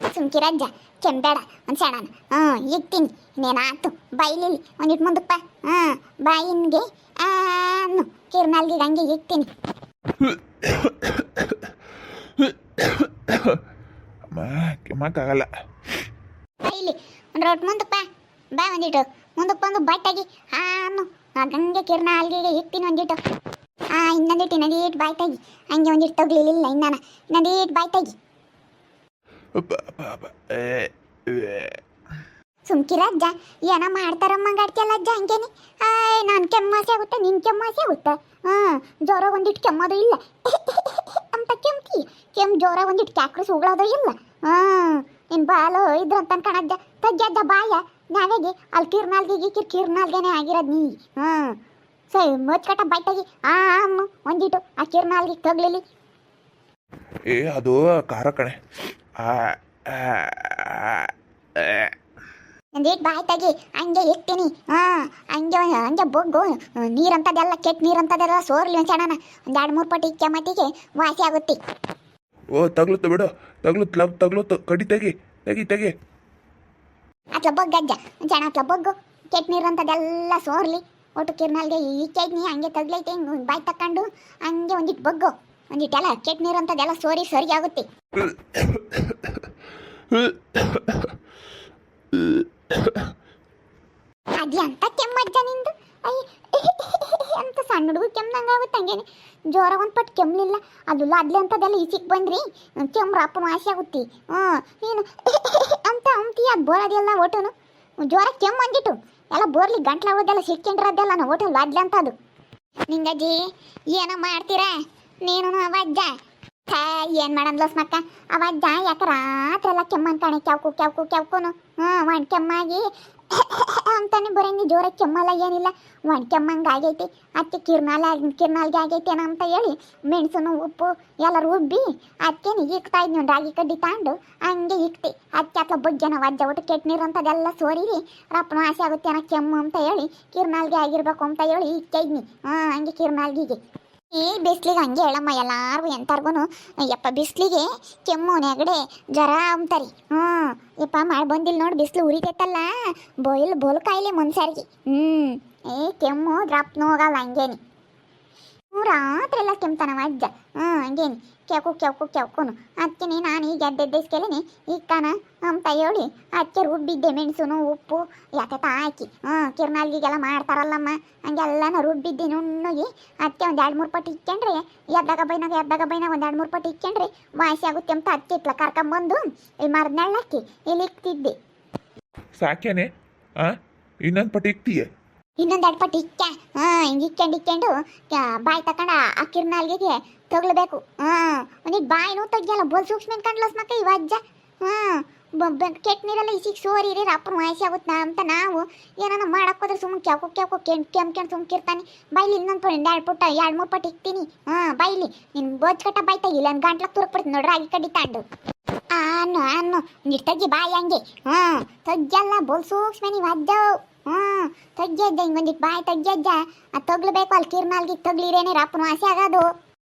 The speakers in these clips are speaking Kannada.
ಸುಮ್ಕಿರಜ್ಜ ಕೆಂಬೇಡ ಒಂದು ಸೆಣನ ಹ್ಞೂ ಇಕ್ತೀನಿ. ಇನ್ನೇನಾತು? ಬೈಲಿಲಿ ಒಂದಿಟ್ಟು ಮುಂದಪ್ಪ ಹ್ಞೂ ಬಾಯಿನ್ಗೆ ಆನು. ಕಿರ್ನಾಲ್ಗೆ ಹಂಗೆ ಇಕ್ತೀನಿ. ಕೆಮ್ಮಕ್ಕಾಗಲ್ಲ ಬೈಲಿ ಒಂದು ರೊಟ್ಟು ಮುಂದಪ್ಪ ಬಾ ಒಂದಿಟ್ಟು ಮುಂದಕ್ಕೆ ಬಂದು ಬಟ್ಟಾಗಿ ಹಾನು ಹಂಗೆ ಅಲ್ಲಿಗೆ ಇಕ್ತೀನಿ ಒಂದಿಟ್ಟು. ಹಾಂ ಇನ್ನೊಂದಿಟ್ಟು ಇನ್ನೊಂದಿಟ್ಟು ಬಾಯ್ ತೆಗಿ ಹಂಗೆ ಒಂದಿಟ್ಟು ತಗ್ಲಿಲ್ಲ ಇನ್ನಾನ. ಇನ್ನೊಂದಿಟ್ಟು ಬಾಯ್ ತೆಗಿ ಏ. ಸುಮ್ಕಿರಜ್ಜ ಏನೋ ಮಾಡ್ತಾರಮ್ಮ ಗಾಡ್ತಿಯಲ್ಲ ಅಜ್ಜ ಹಂಗೇನಿ? ನಾನು ಕೆಮ್ಮಾಸೆ ಆಗುತ್ತೆ ನಿನ್ ಕೆಮ್ಮಾಸೆ ಆಗುತ್ತೆ. ಹಾಂ ಜ್ವರ ಒಂದಿಟ್ಟು ಕೆಮ್ಮೋದು ಇಲ್ಲ. ಅಂತ ಕೆಮ್ತಿ. ಕೆಮ್ಮು ಜ್ವರ ಒಂದಿಟ್ಟು ಕ್ಯಾಕ್ರಸ್ ಉಗಳೋದು ಇಲ್ಲ. ಹಾಂ ನಿನ್ ಬಾಲು ಇದ್ರಂತ ಕಣಜ್ಜ. ತಜ್ಜಜ್ಜ ಬಾಯ. ನಾವೇಗೆ ಅಲ್ಲಿ ಕಿರ್ನಾಲ್ಗೆ ಕಿರ್ ಕಿರ್ನಾಲ್ಗೆನೆ ಆಗಿರೋದು ನೀ. ಹಾಂ. ಸರಿ ಮುಚ್ಕಟ್ಟ ಬೈತಾಗಿ ಆ ಅಮ್ಮ ಒಂದಿಟ್ಟು ಆ ಕಿರ್ನಾಲ್ಗೆ ತಗ್ಲಿಲಿ ಏ ಅದು ಖಾರ ಕಣೆ. ಆ, ಬಾಯ್ತಾಗಿ ಹಂಗೆ ಇರ್ತೀನಿ ಹಾಂ ಹಂಗೆ ಹಂಗೆ ಬೊಗ್ಗು ನೀರಂತದೆಲ್ಲ ಕೆಟ್ಟ ನೀರಂತದೆಲ್ಲ ಸೋರ್ಲಿ ಒಂದು ಸಣ್ಣ ಒಂದು ಎರಡು ಮೂರು ಪಟ್ಟಿ ಕೆಮ್ಮತ್ತಿಗೆ ವಾಸಿ ಆಗುತ್ತೆ. ಓ ತಗ್ಲುತ್ತು ಬಿಡು. ತಗ್ಲುತ್ತು ಲವ್ ತಗ್ಲುತ್ತು. ಕಡಿ ತೆಗಿ ತೆಗಿ ತೆಗಿ. ಅತ್ಲ ಬೊಗ್ಗಜ್ಜ ಒಂದು ಸಣ್ಣ ಅತ್ಲ ಬೊಗ್ಗು ಕೆಟ್ಟ ನೀರಂತದೆಲ್ಲ ಸೋರ್ಲಿ. ಒಟ್ಟು ಕಿರ್ನಾಲ್ಗೆ ಈಚೈದ್ನಿ ಹಂಗೆ ತಗ್ಲೈತೆ, ಹಿಂಗೆ ಬಾಯ್ ತಕ್ಕಂಡು ಹಂಗೆ ಒಂದಿಟ್ಟು ಬೊಗ್ಗು. ಒಂದಿಟ್ಟೆಲ್ಲ ಕೆಟ್ಟ ನೀರಂತದೆಲ್ಲ ಸೋರಿ ಸರಿ ಆಗುತ್ತೆ. ಅದ್ಯಂತ ಕೆಮ್ಮಜ್ಜ ನಿಂದು. ಅಯ್ಯ ಅಂತ ಸಣ್ಣ ಹುಡುಗ ಕೆಮ್ಮಂಗೆ ಆಗುತ್ತೆ ಹಂಗೇನೆ. ಜ್ವರ ಒಂದು ಪಟ್ಟು ಕೆಮ್ಮಲಿಲ್ಲ ಅದು ಅದ್ಲೆ ಅಂತದೆಲ್ಲ ಈಚಿಗೆ ಬಂದ್ರಿ. ಕೆಮ್ಮು ಅಪ್ಪನ ವಾಸಿ ಆಗುತ್ತೆ. ಹ್ಞೂ ನೀನು ಅಂತ ಅಂತೀಯ ಅದು ಬೋರದೆಲ್ಲ ಓಟನು. ಜ್ವರ ಕೆಮ್ಮು ಅಂದಿಟ್ಟು ಎಲ್ಲ ಬೋರ್ಲಿ ಗಂಟ್ಲ ಹೋದೆಲ್ಲ ಸಿಕ್ಕೊಂಡ್ರದ್ದೆಲ್ಲ ನಾವು ಒಟ್ಟು ಅದ್ಲೆ ಅಂತ ಅದು. ನಿಂಗಜ್ಜಿ ಏನೋ ಮಾಡ್ತೀರಾ? ನೀನು ಅವಜ್ಜ. ಏನು ಮಾಡಂದ್ಲ ಮಕ್ಕ ಅವಜ್ಜ, ಯಾಕೆ ರಾತ್ರಿ ಎಲ್ಲ ಕೆಮ್ಮನ್ ಕಾಣೆ, ಕ್ಯಾವ್ಕು ಹ್ಞೂ ಒಣ ಕೆಮ್ಮಾಗಿ ಅಂತಾನೆ ಬರೀ ಜೋರ ಕೆಮ್ಮಲ್ಲ, ಏನಿಲ್ಲ. ಒಣ ಕೆಮ್ಮಂಗೆ ಆಗೈತಿ ಅದಕ್ಕೆ ಕಿರ್ನಾಲ ಕಿರ್ನಾಲ್ಗೆ ಆಗೈತಿ ಅಂತ ಹೇಳಿ ಮೆಣಸನ್ನು ಉಪ್ಪು ಎಲ್ಲ ರುಬ್ಬಿ ಅದಕ್ಕೆ ನೀ ಇಕ್ತಾ ಇದ್ನಿ ರಾಗಿ ಕಡ್ಡಿ ತಗೊಂಡು ಹಂಗೆ ಇಕ್ತಿ ಅದಕ್ಕೆ ಅತ್ಲ ಬುಜ್ಜನ ವಜ್ಜ ಒಟ್ಟು ಕೆಟ್ಟ ನೀರು ಅಂತದೆಲ್ಲ ಸೋರಿರಿ. ರಪ್ಪನ ಆಸೆ ಆಗುತ್ತೆ, ಏನೋ ಕೆಮ್ಮು ಅಂತ ಹೇಳಿ ಕಿರ್ನಾಲ್ಗೆ ಆಗಿರ್ಬೇಕು ಅಂತ ಹೇಳಿ ಇಕ್ತಾ ಇದ್ನಿ. ಹಾಂ, ಹಂಗೆ ಕಿರ್ನಾಲ್ಗಿಗೆ ಈ ಬಿಸ್ಲಿಗೆ ಹಂಗೆ ಹೇಳಮ್ಮ, ಎಲ್ಲಾರ್ಗು ಎಂತಾರ್ಗು ಯಪ್ಪ, ಬಿಸ್ಲಿಗೆ ಕೆಮ್ಮು, ನೆಗಡೆ, ಜ್ವರ ಅಂತಾರಿ ಹ್ಞೂ ಯಪ್ಪ, ಮಾಡಿ ಬಂದಿಲ್ಲ ನೋಡಿ, ಬಿಸಿಲು ಉರಿತೈತಲ್ಲ. ಬೊಯ್ಲ್ ಬೋಲ್ ಕಾಯಿಲೆ ಮುನ್ಸಾರಿಗೆ ಹ್ಞೂ ಏ, ಕೆಮ್ಮು ಡ್ರಾಪ್ ಹೋಗಲ್ಲ ಹಂಗೇನಿ. ರಾತ್ರಿ ಎಲ್ಲ ಕೆಮ್ತಾನವ ಅಜ್ಜ. ಹ್ಞೂ ಹಂಗೇನು. ಕೆವ್ಕು ಕೆವ್ಕು, ಕೆವ್ಕೊನು. ಅದಕ್ಕೆ ನಾನು ಈಗ ಎದ್ದೆದ್ದೇಸ್ಕೆಲೇನೆ. ಇಕ್ಕಾನ ಅಂತ ಹೇಳಿ ಅದಕ್ಕೆ ರುಬ್ಬಿದ್ದೆ, ಮೆಣಸುನು, ಉಪ್ಪು ಯಾಕೆ ಹಾಕಿ. ಹ್ಞೂ ಕಿರ್ನಾಲ್ಗಿಗೆಲ್ಲ ಮಾಡ್ತಾರಲ್ಲಮ್ಮ. ಹಂಗೆಲ್ಲನ ರುಬ್ಬಿದ್ದೆ, ನುಣ್ಣಗೆ. ಅದಕ್ಕೆ ಒಂದು ಎರಡು ಮೂರು ಪಟ್ಟು ಇಕ್ಕೊಂಡ್ರೆ, ಎದ್ದಾಗ ಬೈನಾಗ ಎದ್ದಾಗ ಬೈನಾಗ ಒಂದು ಎರಡು ಮೂರು ಪಟ್ಟು ಇಕ್ಕೊಂಡ್ರೆ, ವಾಸಿ ಆಗುತ್ತೆ ಅಂತ ಅದಕ್ಕೆ ಇಟ್ಲ. ಕರ್ಕೊಂಬಂದು ಇಲ್ಲಿ ಮರದ್ನೆಳ್ಳಾಕಿ ಇಲ್ಲಿ ಇಕ್ತಿದ್ದೆ. ಸಾಕ್ಯಾನೆ? ಆ? ಇನ್ನೊಂದು ಪಟ್ಟಿ ಇಕ್ತೀಯ? ಇನ್ನೊಂದು ಎರಡು ಪಟ್ಟು ಇಕ್ಕ ಹಾ, ಹಿಂಗೆ ಇಕ್ಕೊಂಡು ಇಕ್ಕೊಂಡು ಬಾಯಿ ತಕೊಂಡ ಆ ಕಿರ್ನಾಲ್ಗೆ ತಗೊಳ್ಬೇಕು ಹಾಂ ಒಂದಿಟ್ಟು ಬಾಯಿನೂ ತೆಗಿಯಲ್ಲ ಬೋಲ್ ಸೂಕ್ಷ್ಮ ಕಂಡ್ಲಸ್ ಮಕ್ಕ ಇವ ಅಜ್ಜ ಹಾಂ ಕೆಟ್ಟ ನೀರೆಲ್ಲ ಇಸಿಗೆ ಸೋರಿರಿ ಅಪ್ಪನ ವಾಸಿ ಆಗುತ್ತೆ ಅಂತ ನಾವು ಏನಾನ ಮಾಡಕ್ ಹೋದ್ರೆ ಸುಮ್ಮನೆ ಕ್ಯಾಕೋ ಕ್ಯಾಕೋ ಕೆಂಪ್ ಕೆಂಪ್ಕೊಂಡು ಸುಮ್ಕಿರ್ತಾನೆ ಬೈಲಿ ಇನ್ನೊಂದು ಎರಡು ಪುಟ್ಟ, ಎರಡು ಮೂರು ಪಟ್ಟು ಇಕ್ತೀನಿ. ಹಾಂ, ಬೈಲಿ ನಿನ್ನ ಬೋಜ್ ಕಟ್ಟ ಬಾಯ್ ಇಲ್ಲ ನನ್ನ ಗಂಟ್ಲಕ್ಕೆ ತುರುಕ್ಬಿಡ್ತೀನಿ ನೋಡ್ರಿ ರಾಗಿ ಕಡಿ ತಾಂಡು ಆನು ಆನು, ನೀರು ಬಾಯಿ ಹಂಗೆ. ಹಾಂ ತಗ್ಗಲ್ಲ ಬೋಲ್ ಸೂಕ್ಷ್ಮ ನೀವು ಅಜ್ಜವು ಹ್ಞೂ ತಗ್ಗಜ್ಜ ಹಿಂಗೊಂದಿಟ್ಟು ಬಾಯಿ ತಗ್ಗಜ್ಜ ಅದು ತಗ್ಲಬೇಕು ಅಲ್ಲಿ ಕಿರ್ನಾಲ್ಗೆ ತಗ್ಲಿರೇನೆ ರಪ್ಪನ ಆಸೆ ಆಗೋದು.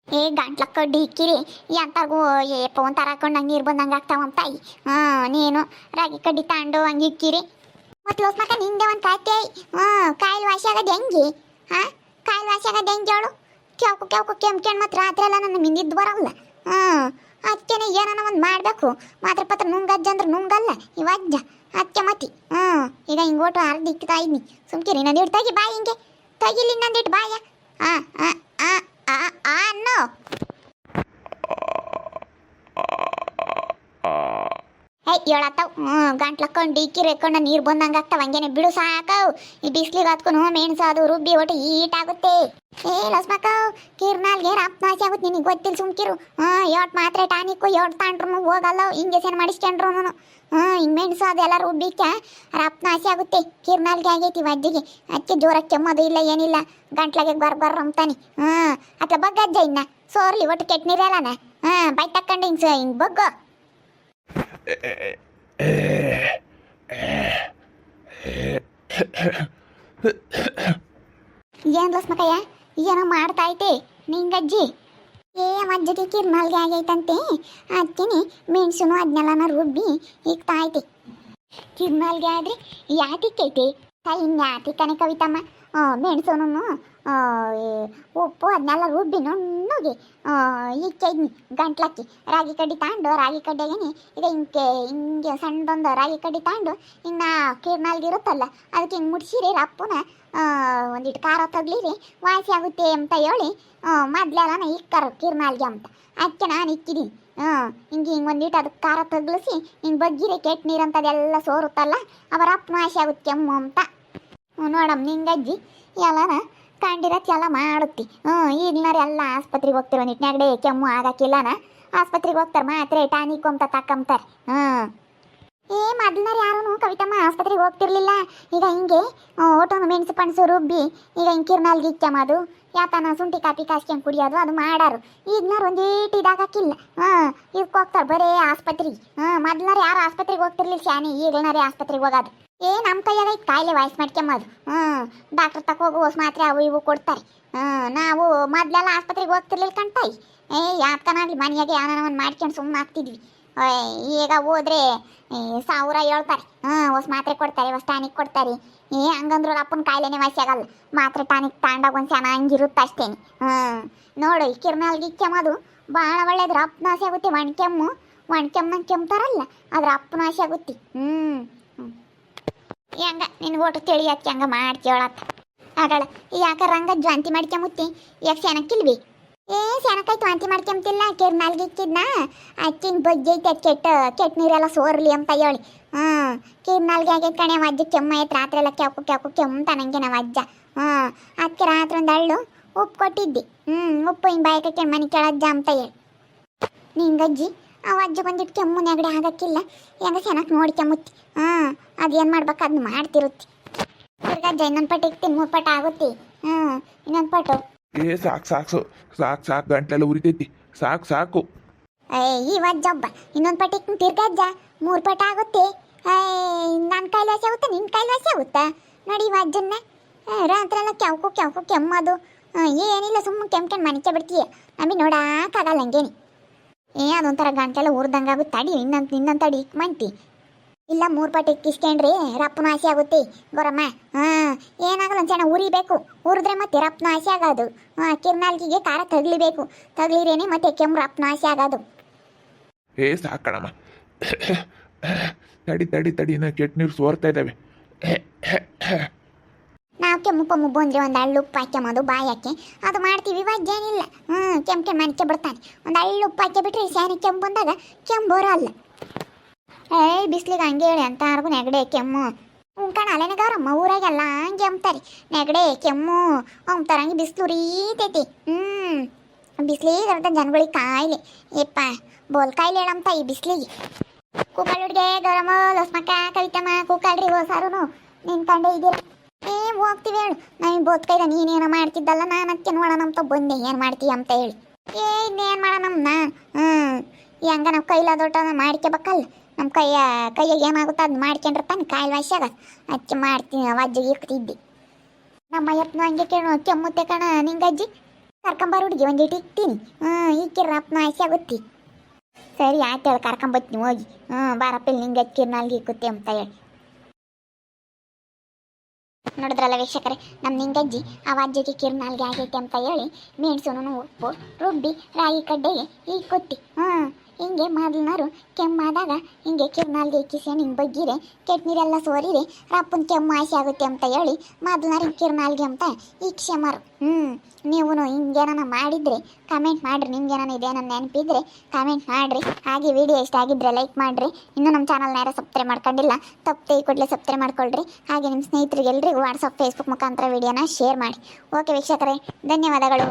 ಏ, ಗಂಟ್ಲ ಕಡ್ಡಿ ಇಕ್ಕಿರಿ ಎಂತಾರ್ಗು ಏ ಫೋನ್ ತರಾಕೊಂಡು ಹಂಗೆ ನೀರು ಬಂದಂಗೆ ಆಗ್ತಾವಂತ ತಾಯಿ. ಹಾಂ ನೀನು ರಾಗಿ ಕಡ್ಡಿ ತಾಂಡು, ಹಂಗೆ ಇಕ್ಕಿರಿ ಮತ್ತು ಲೋಸ್ಮಕ್ಕ ನಿಂದೆ ಒಂದು ಕಾಯ್ತೆ ಹ್ಞೂ, ಕಾಯಿಲೆ ವಾಸಿ ಆಗೋದು ಹೆಂಗೆ? ಹಾಂ, ಕಾಯಿಲೆ ವಾಸಿ ಆಗೋದು ಹೆಂಗೆ ಹೇಳು? ಕೆವ್ಕು ಕೆವ್ಕು ಕೆಮ್ಕೊಂಡು ಮತ್ತು ರಾತ್ರಿ ಎಲ್ಲ ನನ್ನ ಮಿಂದಿದ್ದು ಬರೋಲ್ಲ. ಹ್ಞೂ ಅದಕ್ಕೇನೆ ಏನಾನ ಒಂದು ಮಾಡಬೇಕು. ಮಾತ್ರ ಪತ್ರ ನುಂಗಜ್ಜ ಅಂದ್ರೆ ನುಂಗಲ್ಲ, ಇವಜ್ಜ. ಅದಕ್ಕೆ ಮತಿ ಈಗ ಹಿಂಗೆ ಓಟು ಅರ್ಧ ಇಕ್ತಾ ಇದ್ನಿ ಸುಮ್ಕಿರಿ ಇನ್ನೊಂದಿಟ್ಟು ತಗಿ ಬಾಯಿ ಹಿಂಗೆ. ತಗಿಲಿ ಇನ್ನೊಂದಿಟ್ಟು ಬಾಯ. ಆ ಆ ಆ ಆ ಆ ಅನ್ನೋ. ಹೇ ಹೇಳತ್ತವ್ ಹ್ಞೂ ಗಂಟ್ಲಕ್ಕೊಂಡು ಡಿಕ್ಕಿ ರೆಕ್ಕೊಂಡು ನೀರು ಬಂದಂಗೆ ಆಗ್ತಾವ. ಹಂಗೇನೆ ಬಿಡು ಸಾಕವು. ಈ ಬಿಸ್ಲಿಗೆ ಹತ್ಕೊಂಡು ಮೆಣಸು ಅದು ರುಬ್ಬಿ ಒಟ್ಟು ಈಟ್ ಆಗುತ್ತೆ. ಏ ಲಸ್ಮಕ್ಕವ್ ಕಿರ್ನಾಲ್ಗೆ ರಪ್ಪ ನಾಸಿ ಆಗುತ್ತೆ ನಿನಗೆ ಗೊತ್ತಿಲ್ಲ ಸುಮ್ಕಿರು. ಹ್ಞೂ, ಯೋಟ್ ಮಾತ್ರೆ ಟಾನಿಕ್ಕು, ಯೋಟ್ ತಾಂಡ್ರು ಹೋಗಲ್ಲ ಇಂಜೆಕ್ಷನ್ ಮಾಡಿಸ್ಕೊಂಡ್ರು ಹಿಂಗೆ ಮೆಣಸು ಅದೆಲ್ಲ ರುಬ್ಬಿಕ್ಕ ರಪ್ಪ ಆಸೆ ಆಗುತ್ತೆ. ಕಿರ್ನಾಲ್ಗೆ ಆಗೈತಿ ವಜ್ಜಿಗೆ ಅದಕ್ಕೆ ಜೋರ ಕೆಮ್ಮೋದು ಇಲ್ಲ, ಏನಿಲ್ಲ. ಗಂಟ್ಲಾಗೆ ಬರ್ ಬರ್ ಅಂತಾನೆ ಹ್ಞೂ ಅಟ್ಲ ಬಗ್ಗಜ್ಜ ಇನ್ನ. ಸೋರ್ಲಿ, ಒಟ್ಟು ಕೆಟ್ಟ ನೀರಲ್ಲನ ಹಾಂ ಬೈ ತಕ್ಕಂಡು ಹಿಂಗೆ ಹಿಂಗೆ ಬಗ್ಗೋ. ಏನ್ ಲಸ್ಮಕಯ್ಯ ಏನೋ ಮಾಡ್ತಾ ಐತೆ ನಿಂಗಜ್ಜಿ? ಏ ಅಜ್ಜಗೆ ಕಿರ್ಮಲ್ಗೆ ಆಗೈತಂತೆ. ಅದಕ್ಕೆ ಮೆಣಸುನು ಅದನ್ನೆಲ್ಲನ ರುಬ್ಬಿ ಇಕ್ತಾ ಐತೆ. ಕಿರ್ಮಲ್ಗೆ ಆದ್ರೆ ಯಾತಿಕ್ಕೈತೆ ಕೈ ಇನ್ಯಾತಿಕ್ಕನೆ ಕವಿತಮ್ಮ ಮೆಣಸುನು ಉಪ್ಪು ಅದನ್ನೆಲ್ಲ ರುಬ್ಬಿ ನುಣ್ಣಗೆ ಇಕ್ಕೈದ್ನಿ ಗಂಟ್ಲಕ್ಕಿ, ರಾಗಿ ಕಡ್ಡಿ ತಾಂಡು, ರಾಗಿ ಕಡ್ಡೆಗೇನೆ ಈಗ ಹಿಂಗೆ ಹಿಂಗೆ ಸಣ್ಣದೊಂದು ರಾಗಿ ಕಡ್ಡಿ ತಾಂಡು, ಇನ್ನು ಕಿರ್ನಾಲ್ಗೆ ಇರುತ್ತಲ್ಲ, ಅದಕ್ಕೆ ಹಿಂಗೆ ಮುಟ್ಸಿರಿ ಅಪ್ಪನ ಒಂದಿಟ್ಟು ಖಾರ ತಗ್ಲಿರಿ, ವಾಸಿ ಆಗುತ್ತೆ ಅಂತ ಹೇಳಿ ಮೊದ್ಲೆಲ್ಲ ಇಕ್ಕಾರ ಕಿರ್ನಾಲ್ಗೆ ಅಂತ. ಅದಕ್ಕೆ ನಾನು ಇಕ್ಕಿದ್ದೀನಿ ಹಾಂ ಹಿಂಗೆ ಹಿಂಗೆ ಒಂದಿಟ್ಟು ಅದಕ್ಕೆ ಖಾರ ತಗ್ಲಿಸಿ ಹಿಂಗೆ ಬಗ್ಗಿರಿ ಕೆಟ್ಟ ನೀರು ಅಂತದೆಲ್ಲ ಸೋರುತ್ತಲ್ಲ, ಅವರ ಅಪ್ಪ ವಾಸಿ ಆಗುತ್ತೆ ಕೆಮ್ಮು ಅಂತ. ನೋಡಮ್ಮ ನಿಂಗಜ್ಜಿ ಎಲ್ಲನ ಕಂಡಿರತ್ ಎಲ್ಲ ಮಾಡುತ್ತಿ. ಹ್ಞೂ ಈಗಿನಾರ ಎಲ್ಲ ಆಸ್ಪತ್ರೆಗೆ ಹೋಗ್ತಿರೋ ನಿಟ್ಟಿನಾಗಡೆ ಕೆಮ್ಮು ಆಗಕ್ಕಿಲ್ಲನ? ಆಸ್ಪತ್ರೆಗೆ ಹೋಗ್ತಾರೆ, ಮಾತ್ರೆ ಟಾನಿಕ್ ಅಂತ ತಕ್ಕಂತಾರೆ ಹ್ಞೂ. ಏ ಮೊದಲನಾರ ಯಾರೂ ಕವಿತಮ್ಮ ಆಸ್ಪತ್ರೆಗೆ ಹೋಗ್ತಿರ್ಲಿಲ್ಲ. ಈಗ ಹಿಂಗೆ ಓಟೋನು ಮೆಣಸು ಪಣಸು ರುಬ್ಬಿ, ಈಗ ಹಿಂಗೆ ಕಿರ್ನಾಲ್ಗೆ ಇಕ್ಕಮ್ಮದು ಯಾತನ ಶುಂಠಿ ಕಾಪಿ ಕಾಸ್ಕೊಂಡು ಕುಡಿಯೋದು, ಅದು ಮಾಡಾರು. ಈಗಿನಾರು ಒಂದೀಟ್ ಇದಾಗಕ್ಕಿಲ್ಲ ಹಾಂ ಇದಕ್ಕೆ ಹೋಗ್ತಾರೆ ಬರೇ ಆಸ್ಪತ್ರೆ. ಹಾಂ ಮೊದಲನಾರ ಯಾರು ಆಸ್ಪತ್ರೆಗೆ ಹೋಗ್ತಿರ್ಲಿಲ್ಲ ಶಾನಿ ಈಗಿನಾರೇ ಆಸ್ಪತ್ರೆಗೆ ಹೋಗೋದು. ಏ ನಮ್ಮ ಕೈಯಾಗ ಈಗ ಕಾಯಿಲೆ ವಾಯ್ಸ್ ಮಾಡ್ಕೊಂಬೋದು ಹ್ಞೂ ಡಾಕ್ಟರ್ ತಕ್ಕ ಹೋಗು, ಹೊಸ ಮಾತ್ರೆ ಅವು ಇವು ಕೊಡ್ತಾರೆ. ಹ್ಞೂ ನಾವು ಮೊದಲೆಲ್ಲ ಆಸ್ಪತ್ರೆಗೆ ಹೋಗ್ತಿರ್ಲಿಲ್ಲ ಕಣ್ತಾಯಿ ಏ ಯಾತನಾಗ್ಲಿ ಮನೆಯಾಗೆ ಯಾವನ ಒಂದು ಮಾಡ್ಕೊಂಡು ಸುಮ್ಮನೆ ಆಗ್ತಿದ್ವಿ. ಈಗ ಹೋದ್ರೆ ಸಾವಿರ ಹೇಳ್ತಾರೆ. ಹಾಂ ಹೊಸ ಮಾತ್ರೆ ಕೊಡ್ತಾರೆ, ಹೊಸ ಟಾನಿಕ್ ಕೊಡ್ತಾರೆ. ಏ, ಹಂಗಂದ್ರು ಅಪ್ಪನ ಕಾಯಿಲೆನೇ ವಾಸಿ ಆಗಲ್ಲ. ಮಾತ್ರೆ, ಟಾನಿಕ್ ತಾಂಡಾಗ ಒಂದು ಚೆನ್ನಾಗಿರುತ್ತೆ ಅಷ್ಟೇನೆ ಹ್ಞೂ. ನೋಡು, ಈ ಕಿರ್ನಾಲ್ಗೆ ಕೆಮ್ಮದು ಭಾಳ ಒಳ್ಳೇದು ಅಪ್ಪನ ಆಸೆ ಆಗುತ್ತೆ. ಒಣಕೆಮ್ಮು ಒಣಕೆಮ್ಮಂಗೆ ಕೆಮ್ತಾರಲ್ಲ ಅದ್ರ ಅಪ್ಪನ ಆಸೆ ಆಗುತ್ತೆ. ಹ್ಞೂ. ಹೆಂಗ, ನಿನ್ ಓಟು ತಿಳಿಯಕ್ಕೆ ಹಂಗ ಮಾಡ್ಕೇಳತ್ತ ಆಗಳ ಯಾಕ ರಂಗ ಜ್ವಾಂತಿ ಮಾಡ್ಕೊಂಬುತ್ತಿ? ಯಾಕೆ ಸೆನಕ್ಕಿಲ್ವಿ ಏ ಸೆನಕಾಯ್ತು ವಾಂತಿ ಮಾಡ್ಕೊಂತಿಲ್ಲ ಕಿರ್ನಾಲ್ಗೆ ಇಕ್ಕಿದ್ನ? ಅಕ್ಕಿನ ಬಜ್ಜಿ ಐತೆ ಕೆಟ್ಟ ಕೆಟ್ಟ ನೀರೆಲ್ಲ ಸೋರ್ಲಿ ಅಂತ ಹೇಳಿ. ಹ್ಞೂ ಕಿರ್ನಾಲ್ಗೆ ಆಗೈತೆ ಕಣೆ ಅಜ್ಜ ಕೆಮ್ಮ ಐತೆ, ರಾತ್ರಿ ಎಲ್ಲ ಕೆಕ್ಕು ಕೆಕ್ಕು ಕೆಮ್ಮ ನಂಗೆ ನಾವು ಅಜ್ಜ. ಹ್ಞೂ ಅದಕ್ಕೆ ರಾತ್ರಿ ಒಂದು ಅಳ್ಳು ಉಪ್ಪು ಕೊಟ್ಟಿದ್ದಿ. ಹ್ಞೂ ಉಪ್ಪು ಹಿಂಗೆ ಬಾಯಕ್ಕೆ ಮನೆ ಕೆಳಜ್ಜ ಅಂತ ಹೇಳಿ. ನಿಂಗಜ್ಜಿ ಅವ ಅಜ್ಜ ಬಂದಿಟ್ಟು ಕೆಮ್ಮು ನೆಗಡಿ ಆಗಕ್ಕಿಲ್ಲ. ಹೆಂಗ ಚೆನ್ನಾಗಿ ನೋಡಿ ಕೆಮ್ಮುತ್ತಿ. ಹಾಂ ಅದೇನು ಮಾಡ್ಬೇಕು ಅದನ್ನ ಮಾಡ್ತಿರುತ್ತೆ. ತಿರ್ಗಜ್ಜ ಇನ್ನೊಂದು ಪಟ್ಟು ಇಕ್ತೀನಿ ಮೂರು ಪಟ್ಟು ಆಗುತ್ತೆ. ಹ್ಞೂ ಇನ್ನೊಂದು ಪಟ್ಟು ಏ, ಸಾಕು ಸಾಕು ಸಾಕು ಸಾಕು, ಗಂಟ್ಲೆಲ್ಲ ಉರಿತೈತಿ. ಸಾಕು ಸಾಕು. ಏಯ್ ಈ ಜಬ್ಬ ಇನ್ನೊಂದು ಪಟ್ಟಿಗೆ ತಿರ್ಗಜ್ಜ ಮೂರು ಪಟ ಆಗುತ್ತೆ. ನನ್ನ ಕೈಲಿ ಹಸಿ ಆಗುತ್ತೆ? ನಿನ್ನ ಕೈಲಿ ಹಸಿ ಆಗುತ್ತಾ? ನೋಡಿ ಈ ರಾತ್ರೆಲ್ಲ ಕೆಂಪು ಕೆಂಪು ಕೆಮ್ಮದು. ಏನಿಲ್ಲ ಸುಮ್ಮನೆ ಕೆಂಪ್ಕೊಂಡು ಮನಿಕೆ ಬಿಡ್ತೀಯ. ನಮಗೆ ನೋಡಕ್ಕಾಗಲ್ಲ ಹಂಗೇನಿ. ಏ, ಅದೊಂಥರ ಗಂಟೆಲ್ಲ ಉರ್ದಂಗೆ ಆಗುತ್ತೆ. ತಡಿ, ಇನ್ನೊಂದು ಇನ್ನೊಂದು ತಡಿ. ಮಂತಿ ಇಲ್ಲ ಮೂರು ಪಟ್ಟಿ ಇಕ್ಕಿಸ್ಕೊಂಡ್ರಿ ರಪ್ಪನ ಆಸೆ ಆಗುತ್ತೆ. ಗೊರಮ್ಮ ಹಾಂ ಏನಾಗಲ್ಲ ಒಂದು ಸಣ್ಣ ಉರಿಬೇಕು ಉರಿದ್ರೆ ಮತ್ತೆ ರಪ್ಪನ ಆಸೆ ಆಗೋದು. ಹಾಂ ಕಿರ್ನಾಲ್ಕಿಗೆ ಖಾರ ತಗ್ಲಿಬೇಕು. ತಗ್ಲಿರೇನೆ ಮತ್ತೆ ಕೆಮ್ಮು ರಪ್ಪನ ಆಸೆ ಆಗೋದು. ಏ ಸಾಕಣಮ್ಮ ತಡಿ ತಡಿ ತಡಿ ನಾ ಕೆಟ್ಟ ನೀರು ಸೋರ್ತಾ ಇದ್ದಾವೆ ನಾವು ಕೆಮ್ಮುಪ್ಪ ಮುಬ್ಬು ಬಂದ್ರೆ ಒಂದು ಹಳ್ಳು ಉಪ್ಪು ಹಾಕ್ಯಮದು ಬಾಯಿ ಹಾಕಿ. ಅದು ಮಾಡ್ತೀವಿ ವಜ್ಜೇನಿಲ್ಲ ಹ್ಞೂ ಕೆಮ್ಮು ಕೆಮ್ಮು ಅನ್ಕೆ ಬಿಡ್ತಾನೆ ಒಂದು ಹಳ್ಳು ಉಪ್ಪು ಹಾಕಿ ಬಿಟ್ರೆ ಸ್ಯಾನಿ ಕೆಮ್ಮು ಬಂದಾಗ ಕೆಮ್ಮು ಬರೋಲ್ಲ. ಏಯ್, ಬಿಸ್ಲಿಗೆ ಹಂಗೆ ಹೇಳಿ ಅಂತ ನೆಗಡೆ ಕೆಮ್ಮು. ಉಂಕಣ ಅಲೆನಗಾರಮ್ಮ ಗೌರಮ್ಮ, ಊರಾಗೆಲ್ಲ ಹಂಗೆ ಅಂಬ್ತಾರೆ ನೆಗಡೆ ಕೆಮ್ಮು. ಅಂತಾರಂಗೆ ಬಿಸಿಲು ರೀತೈತಿ ಹ್ಞೂ ಬಿಸಿಲಿಗೆ ಇರುತ್ತೆ ಜನಗಳಿಗೆ ಕಾಯಿಲೆ. ಯಪ್ಪ ಬೋಲ್ ಕಾಯಿಲೆ ಹೇಳಂತ ಈ ಬಿಸಿಲಿಗೆ. ಹುಡುಗೆ, ಗೌರಮ್ಮ, ಲಸ್ಮಕ್ಕ, ಕವಿತಮ್ಮ ಕೂಕಲ್ರಿ ಹೋಸಾರು ನಿಂತ್ಕೊಂಡೇ ಇದೀರ? ಏ, ಹೋಗ್ತೀವಿ ಹೇಳು. ನಾನು ಬೋದ್ಕೈದ ನೀನೇನೋ ಮಾಡ್ತಿದ್ದಲ್ಲ ನಾನು ಅದಕ್ಕೆ ನೋಡೋಣ ಅಂತ ಬಂದೆ. ಏನು ಮಾಡ್ತೀಯ ಅಂತ ಹೇಳಿ. ಏ, ಇನ್ನೇನು ಮಾಡೋಣ ನಾ ಹ್ಞೂ ಹೆಂಗ ನಾವು ಕೈಲಾದೊಟ್ಟ ಮಾಡ್ಕೋಬೇಕಲ್ಲ ನಮ್ಮ ಕೈಯ, ಕೈಯಾಗ ಏನಾಗುತ್ತೋ ಅದು ಮಾಡ್ಕೊಂಡ್ರೆ ತಾನೆ ಕಾಯಿಲೆ ಆಗ ಅದಕ್ಕೆ ಮಾಡ್ತೀನಿ ಅಜ್ಜಿಗೆ ಇಕ್ತಿದ್ದೆ ನಮ್ಮ ಅಯ್ಯಪ್ಪನ ಹಂಗೆ ಕೇಳೋ ಕೆಮ್ಮುತ್ತೆ ಕಣ ನಿಂಗಜ್ಜಿ ಕರ್ಕೊಂಬಾರ ಹುಡುಗಿ ಒಂದಿಟ್ಟು ಇಕ್ತೀನಿ. ಹ್ಞೂ ಇಕ್ಕಿರ ಅಪ್ಪನ ಆಸೆ ಆಗುತ್ತಿ. ಸರಿ, ಆಯ್ತು ಹೇಳಿ ಕರ್ಕೊಂಬತ್ತೀನಿ ಹೋಗಿ. ಹ್ಞೂ ಬಾರಪ್ಪ ನಿಂಗೆ ಕಿರ್ನಾಲ್ಗೆ ಇಕ್ಕುತ್ತೆ ಅಂತ ಹೇಳಿ. ನೋಡಿದ್ರಲ್ಲ ವೀಕ್ಷಕರೇ ನಮ್ಮ ನಿಂಗಜ್ಜಿ ಆ ವಾಜ್ಯಕ್ಕೆ ಕಿರ್ನಾಲ್ಗೆ ಆಗೈತೆ ಅಂತ ಹೇಳಿ, ಮೆಣಸುನು ಉಪ್ಪು, ರುಬ್ಬಿ, ರಾಗಿ ಕಡ್ಡೆಗೆ ಈ ಕೊಟ್ಟಿ ಹ್ಞೂ ಹಿಂಗೆ ಮೊದಲನರು ಕೆಮ್ಮಾದಾಗ ಹಿಂಗೆ ಕಿರ್ನಾಲ್ಗೆ ಇಕ್ಕಿಸಿ ಹಿಂಗೆ ಬಗ್ಗಿರೆ ಕೆಟ್ಟ ನೀರೆಲ್ಲ ಸೋರಿರಿ, ರಪ್ಪನ ಕೆಮ್ಮು ಆಸೆ ಆಗುತ್ತೆ ಅಂತ ಹೇಳಿ ಮೊದಲನರು ಹಿಂಗೆ ಕಿರ್ನಾಲ್ಗೆ ಅಂತ ಇಕ್ಸೆ ಮಾರು ಹ್ಞೂ ನೀವು ಹಿಂಗೇನ ಮಾಡಿದ್ರೆ ಕಮೆಂಟ್ ಮಾಡಿರಿ ಇದೆ ನನ್ನ ನೆನಪಿದ್ರೆ ಕಮೆಂಟ್ ಮಾಡಿರಿ. ಹಾಗೆ ವಿಡಿಯೋ ಇಷ್ಟ ಆಗಿದ್ರೆ ಲೈಕ್ ಮಾಡಿರಿ. ಇನ್ನೂ ನಮ್ಮ ಚಾನಲ್ನ ಯಾರು ಸಬ್ಸ್ಕ್ರೈಬ್ ಮಾಡ್ಕೊಂಡಿಲ್ಲ, ತಪ್ಪು ಈ ಕೂಡಲೇ ಸಬ್ಸ್ಕ್ರೈಬ್ ಮಾಡ್ಕೊಳ್ರಿ. ಹಾಗೆ ನಿಮ್ಮ ಸ್ನೇಹಿತರಿಗೆ ಎಲ್ರಿಗೂ ವಾಟ್ಸಪ್ ಫೇಸ್ಬುಕ್ ಮುಖಾಂತರ ವಿಡಿಯೋನ ಶೇರ್ ಮಾಡಿ. ಓಕೆ ವೀಕ್ಷಕರೇ, ಧನ್ಯವಾದಗಳು.